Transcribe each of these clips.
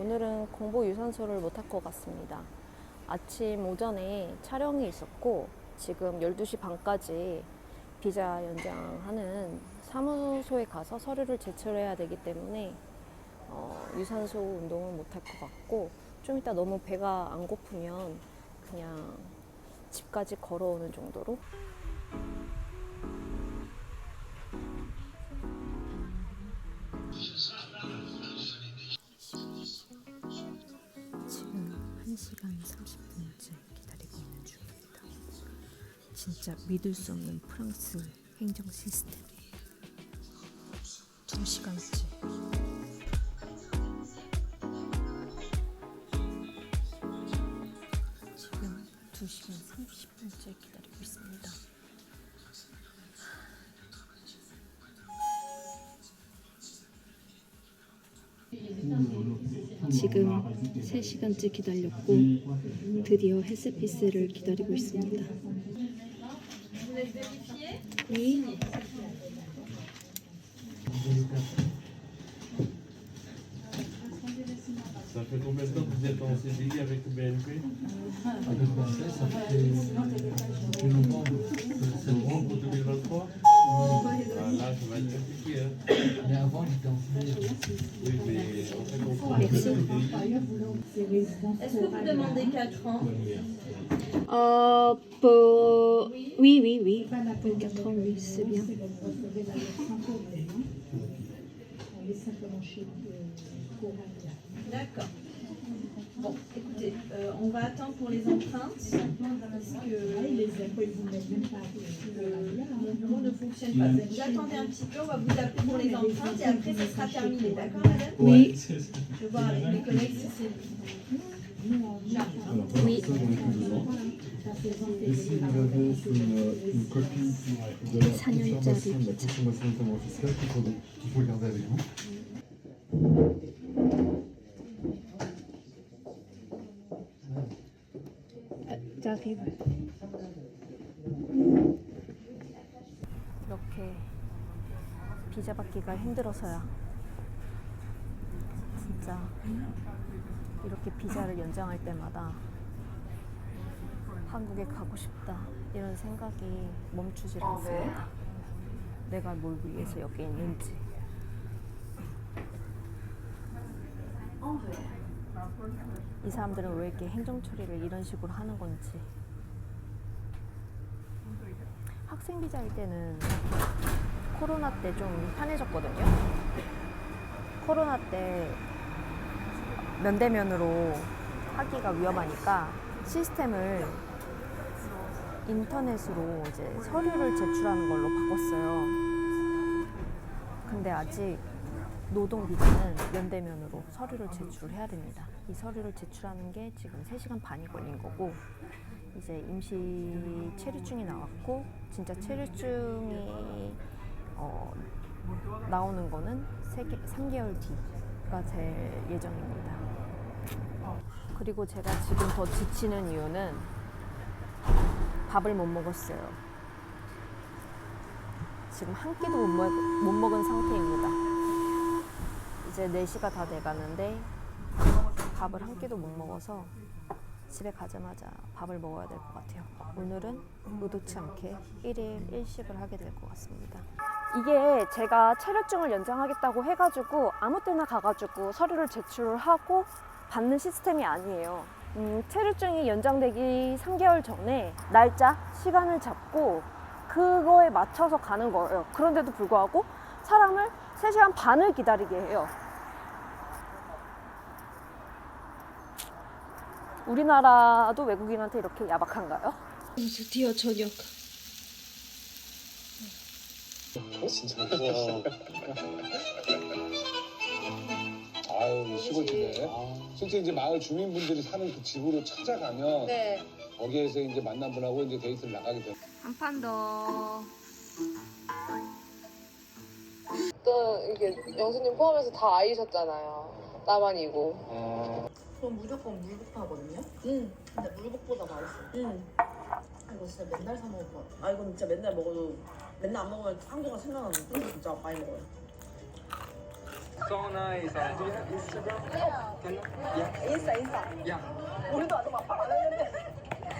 오늘은 공복 유산소를 못할 것 같습니다. 아침 오전에 촬영이 있었고 지금 12시 반까지 비자 연장하는 사무소에 가서 서류를 제출해야 되기 때문에 어, 유산소 운동을 못할 것 같고 좀 이따 너무 배가 안 고프면 그냥 집까지 걸어오는 정도로 1시간 30분째 기다리고 있는 중입니다. 진짜 믿을 수 없는 프랑스 행정 시스템. 2시간째. 3시간째 기다렸고 드디어 헬스피스를 기다리고 있습니다. 네. Ça fait combien de temps que vous êtes en CDI avec le BNP Avec Marseille, ça fait depuis novembre. C'est bon. Novembre 2023 Oui. ah, Là, ça va être. Mais avant, j'étais en CDI. Oui, mais en fait, on prend. Est-ce que vous demandez 4 ans Euh, pour... Oui, oui, oui. Pour 4 ans, oui, c'est bien. D'accord. Bon, écoutez, euh, on va attendre pour les empreintes parce que le, mon bureau ne fonctionne pas. Vous attendez un petit peu, on va vous appeler pour les empreintes et après ce sera terminé. D'accord, madame? Oui, Je vais voir avec mes collègues si c'est. oui. Et si vous avez une, une copie de la confirmation de la consommation notamment fiscale qu'il faut, qu'il faut garder avec vous. 힘들어서야 진짜 이렇게 비자를 연장할 때마다 한국에 가고 싶다 이런 생각이 멈추질 않습니다. 내가 뭘 위해서 여기 있는지. 이 사람들은 왜 이렇게 행정 처리를 이런 식으로 하는 건지. 학생 비자일 때는 코로나 때 좀 편해졌거든요. 코로나 때 면대면으로 하기가 위험하니까 시스템을 인터넷으로 이제 서류를 제출하는 걸로 바꿨어요. 근데 아직 노동 비자는 면대면으로 서류를 제출해야 됩니다. 이 서류를 제출하는 게 지금 3시간 반이 걸린 거고 이제 임시 체류증이 나왔고 진짜 체류증이 어, 나오는 거는 3개월 뒤가 될 예정입니다. 그리고 제가 지금 더 지치는 이유는 밥을 못 먹었어요. 지금 한 끼도 못, 먹, 못 먹은 상태입니다. 이제 4시가 다 돼가는데 밥을 한 끼도 못 먹어서 집에 가자마자 밥을 먹어야 될 것 같아요. 오늘은 의도치 않게 1일 1식을 하게 될 것 같습니다. 이게 제가 체류증을 연장하겠다고 해가지고 아무 때나 가가지고 서류를 제출을 하고 받는 시스템이 아니에요. 음, 체류증이 연장되기 3개월 전에 날짜, 시간을 잡고 그거에 맞춰서 가는 거예요. 그런데도 불구하고 사람을 3시간 반을 기다리게 해요. 우리나라도 외국인한테 이렇게 야박한가요? 드디어 저녁. 아유 시골집에 실제 이제 마을 주민분들이 사는 그 집으로 찾아가면 네. 거기에서 이제 만난 분하고 이제 데이트를 나가게 돼요. 한 판 더. 일단 이게 영수님 포함해서 다 아이셨잖아요. 나만이고. 그럼 무조건 물국 파거든요? 응. 근데 물국보다 맛있어. 응. 이거 진짜 맨날 사 먹을 것 같아. 아, 이건 진짜 맨날 먹어도 맨날 안 먹으면 한국가 생각나는데 진짜 많이 먹어요. So nice. Uh, do you have Instagram? Yeah. Can yeah. 인싸 인싸. Yeah. 우리도 아직 막말 안 했는데.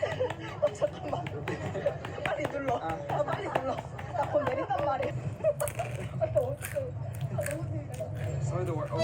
어, 잠깐만. 빨리 눌러. 아, 빨리 눌러. 나 곧 내린단 말이야. 아, 나 어떡해. 아, 너무 재밌다. Sorry the word. Oh.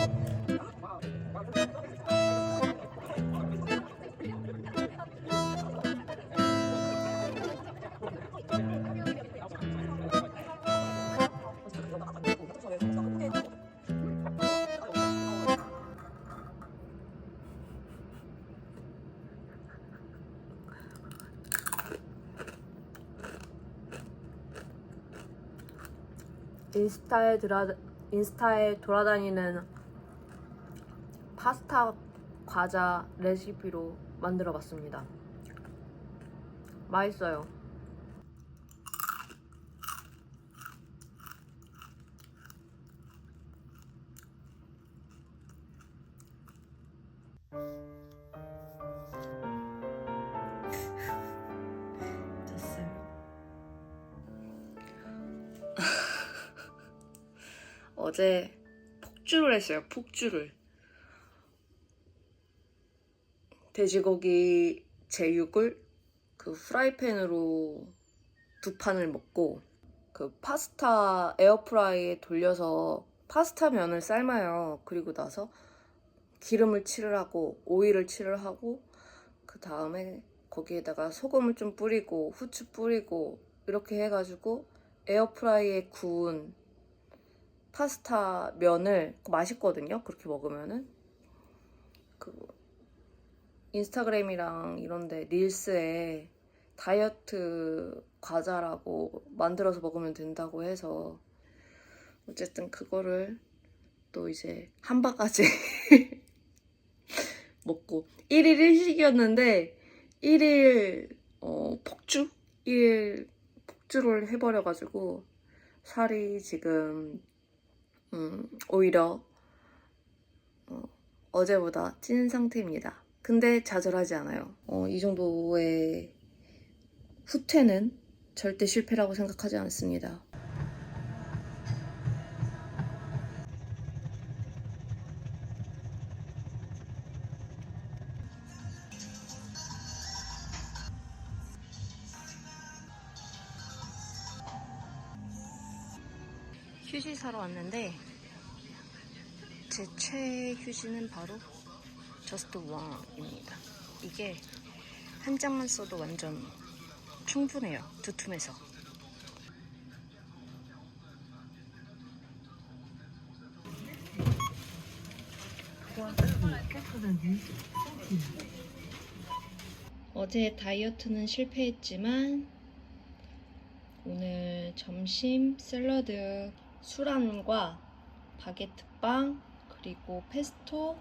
인스타에 들어 인스타에 돌아다니는 파스타 과자 레시피로 만들어 봤습니다. 맛있어요. 어제 폭주를 했어요. 폭주를. 돼지고기 제육을 그 프라이팬으로 두 판을 먹고 그 파스타 에어프라이에 돌려서 파스타 면을 삶아요. 그리고 나서 기름을 칠을 하고 오일을 칠을 하고 그 다음에 거기에다가 소금을 좀 뿌리고 후추 뿌리고 이렇게 해가지고 에어프라이에 구운 파스타 면을 맛있거든요. 그렇게 먹으면은 그 인스타그램이랑 이런데 릴스에 다이어트 과자라고 만들어서 먹으면 된다고 해서 어쨌든 그거를 또 이제 한 바가지 먹고 1일 1식이었는데 1일 어, 폭주? 1일 폭주를 해버려가지고 살이 지금 음, 오히려 어, 어제보다 찐 상태입니다. 근데 좌절하지 않아요. 어, 이 정도의 후퇴는 절대 실패라고 생각하지 않습니다. 휴지 사러 왔는데 제 최애 휴지는 바로 저스트 왕입니다. 이게 한 장만 써도 완전 충분해요. 두툼해서. 어제 다이어트는 실패했지만 오늘 점심 샐러드 수란과 바게트빵 그리고 페스토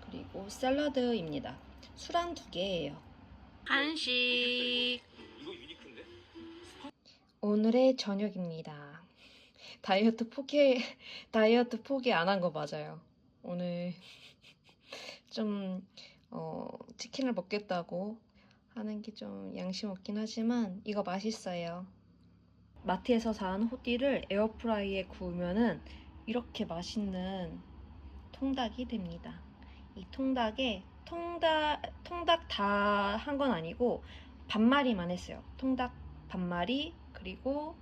그리고 샐러드입니다. 수란 두 개예요. 간식. 오늘의 저녁입니다. 다이어트 포기 다이어트 포기 안 한 거 맞아요. 오늘 좀 어, 치킨을 먹겠다고 하는 게 좀 양심 없긴 하지만 이거 맛있어요. 마트에서 산 호띠를 에어프라이에 구우면은 이렇게 맛있는 통닭이 됩니다. 이 통닭에 통닭 통닭 다 한 건 아니고 반마리만 했어요. 통닭 반마리 그리고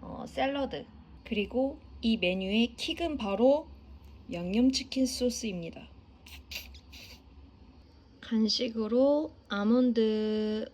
어, 샐러드 그리고 이 메뉴의 킥은 바로 양념치킨 소스입니다. 간식으로 아몬드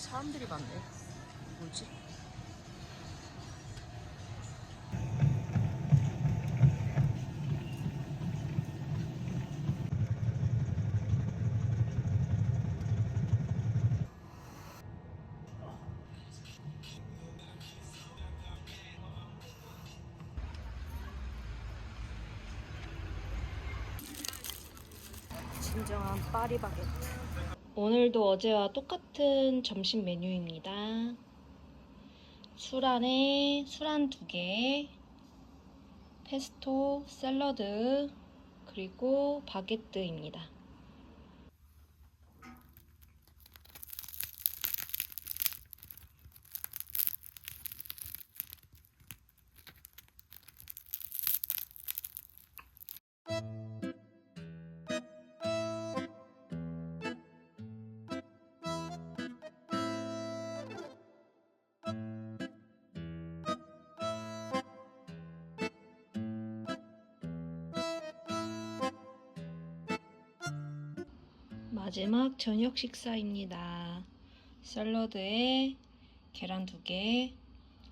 사람들이 많네. 뭐지? 진정한 파리바게트. 오늘도 어제와 똑같은 점심 메뉴입니다. 술 안에 술안 두 개, 페스토, 샐러드, 그리고 바게트입니다. 마지막 저녁 식사입니다. 샐러드에 계란 두 개,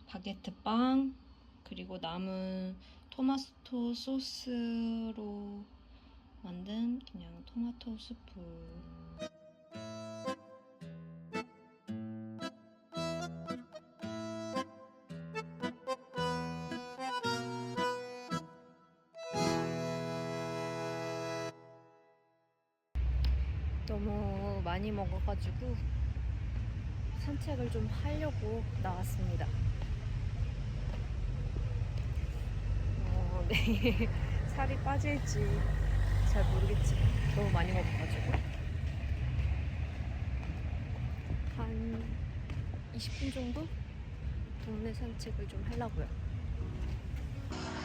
바게트 빵, 그리고 남은 토마토 소스로 만든 그냥 토마토 수프. 많이 먹어가지고 산책을 좀 하려고 나왔습니다. 어, 네. 살이 빠질지 잘 모르겠지만 너무 많이 먹어가지고 한 20분 정도 동네 산책을 좀 하려고요.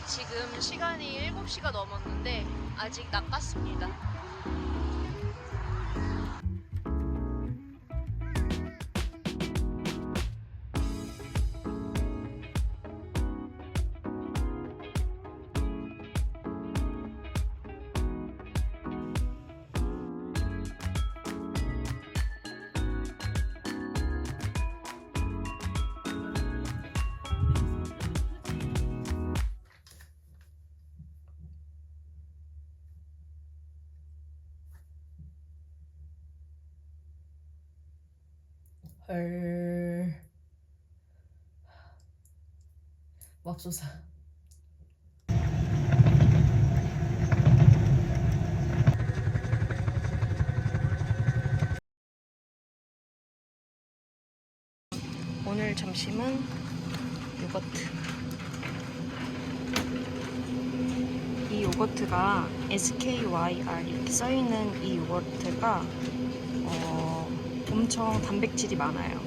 지금 시간이 7시가 넘었는데 아직 낚았습니다. 헐. 맙소사. 오늘 점심은 요거트. 이 요거트가 SKYR 이렇게 써있는 이 요거트가 어, 엄청 단백질이 많아요.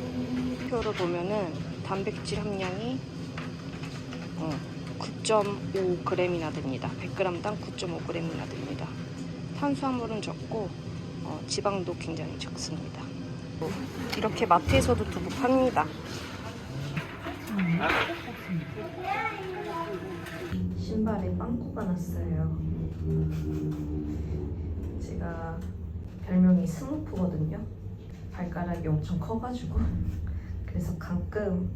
표로 보면은 단백질 함량이 어, 9.5g이나 됩니다. 100g당 9.5g이나 됩니다. 탄수화물은 적고 어, 지방도 굉장히 적습니다. 이렇게 마트에서도 두부 팝니다. 신발에 빵꾸가 났어요. 제가 별명이 스누프거든요. 발가락이 엄청 커가지고 그래서 가끔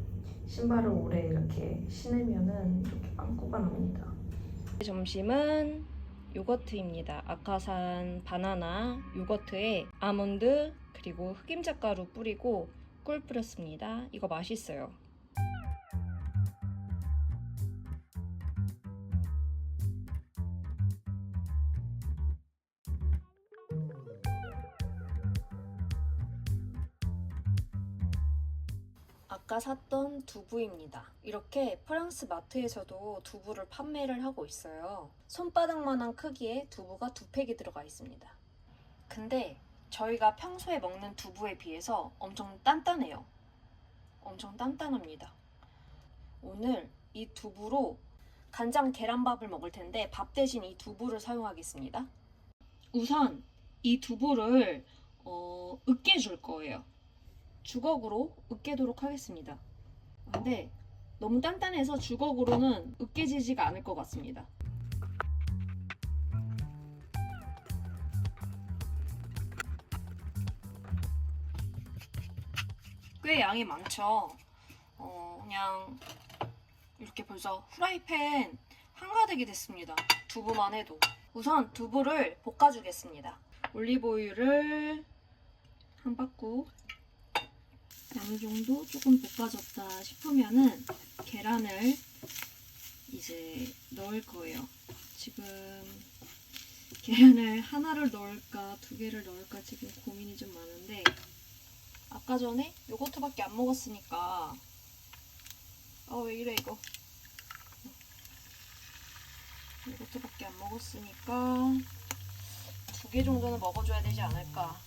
신발을 오래 이렇게 신으면은 이렇게 빵꾸가 납니다. 점심은 요거트입니다. 아카산 바나나 요거트에 아몬드 그리고 흑임자 가루 뿌리고 꿀 뿌렸습니다. 이거 맛있어요. 아까 샀던 두부입니다. 이렇게 프랑스 마트에서도 두부를 판매를 하고 있어요. 손바닥만한 크기의 두부가 두 팩이 들어가 있습니다. 근데 저희가 평소에 먹는 두부에 비해서 엄청 단단해요. 엄청 단단합니다. 오늘 이 두부로 간장 계란밥을 먹을 텐데 밥 대신 이 두부를 사용하겠습니다. 우선 이 두부를 어, 으깨 줄 거예요. 주걱으로 으깨도록 하겠습니다. 근데 너무 단단해서 주걱으로는 으깨지지가 않을 것 같습니다. 꽤 양이 많죠. 어, 그냥 이렇게 벌써 프라이팬 한가득이 됐습니다. 두부만 해도. 우선 두부를 볶아주겠습니다. 올리브오일을 한 바꾸 어느 정도 조금 볶아졌다 싶으면은 계란을 이제 넣을 거예요. 지금 계란을 하나를 넣을까 두 개를 넣을까 지금 고민이 좀 많은데 아까 전에 요거트밖에 안 먹었으니까 아왜 이래 이거 요거트밖에 안 먹었으니까 두 개 정도는 먹어줘야 되지 않을까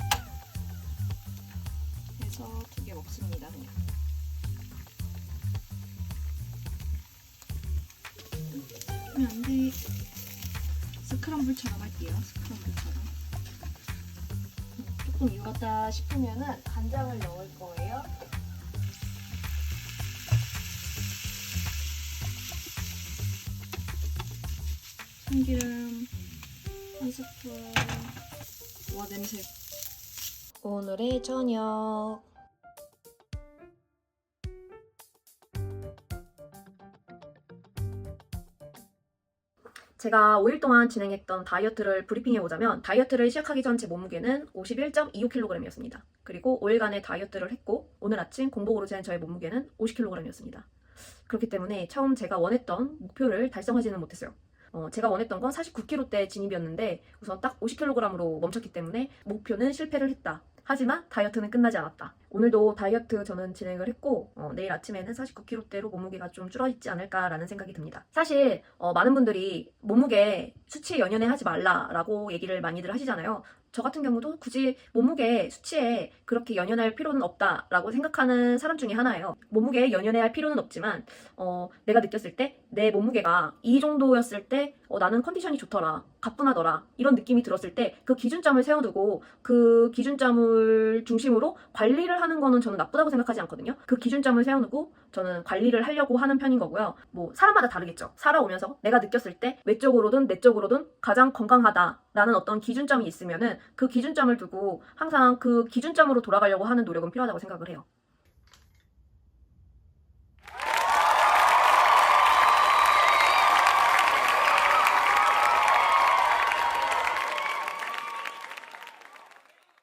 해서 두 개 먹습니다 그냥. 하면 안돼. 스크럼블처럼 할게요 스크럼블처럼. 조금 익었다 싶으면은 간장을 넣을 거예요. 참기름 한 스푼 와 냄새 오늘의 저녁 제가 5일 동안 진행했던 다이어트를 브리핑해 보자면 다이어트를 시작하기 전 제 몸무게는 51.25kg이었습니다. 그리고 5일간의 다이어트를 했고 오늘 아침 공복으로 재는 저의 몸무게는 50kg이었습니다. 그렇기 때문에 처음 제가 원했던 목표를 달성하지는 못했어요. 어, 제가 원했던 건 49kg대 진입이었는데 우선 딱 50kg으로 멈췄기 때문에 목표는 실패를 했다. 하지만 다이어트는 끝나지 않았다. 오늘도 다이어트 저는 진행을 했고 어, 내일 아침에는 49kg대로 몸무게가 좀 줄어있지 않을까라는 생각이 듭니다. 사실 어, 많은 분들이 몸무게 수치에 연연해 하지 말라라고 얘기를 많이들 하시잖아요. 저 같은 경우도 굳이 몸무게 수치에 그렇게 연연할 필요는 없다라고 생각하는 사람 중에 하나예요. 몸무게에 연연해야 할 필요는 없지만 어, 내가 느꼈을 때 내 몸무게가 이 정도였을 때 어, 나는 컨디션이 좋더라, 가뿐하더라 이런 느낌이 들었을 때 그 기준점을 세워두고 그 기준점을 중심으로 관리를 하는 거는 저는 나쁘다고 생각하지 않거든요. 그 기준점을 세워두고 저는 관리를 하려고 하는 편인 거고요. 뭐 사람마다 다르겠죠. 살아오면서 내가 느꼈을 때 외적으로든 내적으로든 가장 건강하다라는 어떤 기준점이 있으면은 그 기준점을 두고 항상 그 기준점으로 돌아가려고 하는 노력은 필요하다고 생각을 해요.